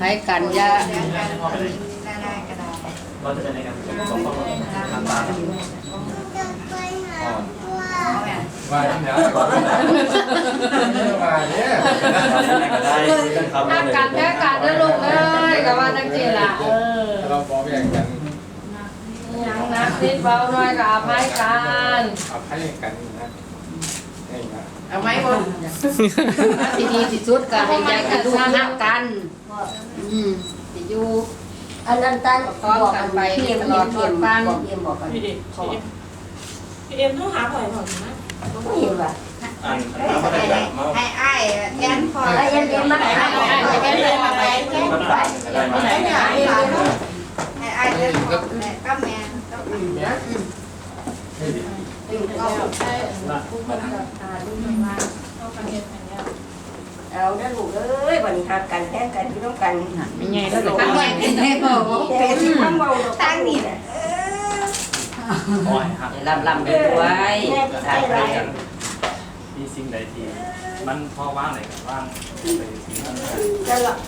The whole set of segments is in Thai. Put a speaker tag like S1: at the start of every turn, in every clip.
S1: ภัยกันอย่า
S2: เลี้ยงกันได้ได้ก็ได้
S3: เราจะเป็นในการสองคนทำตาม
S2: เอาแม่
S4: มาที่ไหนก่อนมาเนี่ย
S3: ก็ได้ครับ
S1: หักกันแพ้กันเด้อลูกเอ้ยก็ว่าจังซี่ล่ะเออ
S4: เราฟ้องแย่งกัน
S1: ยังนักนิดเบาหน่อยก็อภัยกัน
S4: อภัยกันนะนี่นะ
S2: เอาไหมบน
S1: ที่ดีที่สุดก็ให้ใจกันลูกหักกัน อืมสิอยู่
S5: อันนั้นตัน
S1: พร้อมกันไป
S5: เพียม
S1: ตลอด
S5: เพียม
S1: ฟัง
S5: บอกเพียมบอกกัน
S6: พี่ดิพี่เอ็มพี่เอ็มต้องหาหอยหอยนะ
S5: ไม่เห็นว่ะ
S3: อ่าน
S2: ให้
S3: น้ำมาได้แบบมา
S2: ให้อ้ายแทนพอ
S5: ไอ้ยันเย็นมาไหนมาไหนมาไหนมาไหน
S3: มันได้ได้มา
S2: ไหนเนี่ยให้อ้ายแทนพอแม่ก็แม่ ก็แม่
S1: เอาใช่ผู้คนกับตาลูกข้างล่าง
S6: เอากันเห็ดอย่างเงี้ย
S5: เอาเด้อลูกเอ้ยวันนี้หักกันแท้กันพี่น้องกัน
S1: ไม่ไงแล้วก็ไม่ให้พ่อบอก
S5: เป็นคำเบาตั้งนี่แหละ
S3: โอ้ยครับ
S1: ลำลำไปด้วย
S5: ใช่ไร
S3: มีสิ่งใดที่มันพอว่างไหนกันว่างไปสิ่งนั้น
S5: จะหลับ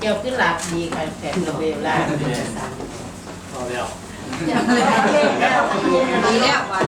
S2: เกี่ยวขึ้นหลับดีค่ะแผนระเบียบล่า
S3: พอแล้ว
S5: จะไม่ได้
S1: ดีแล้ว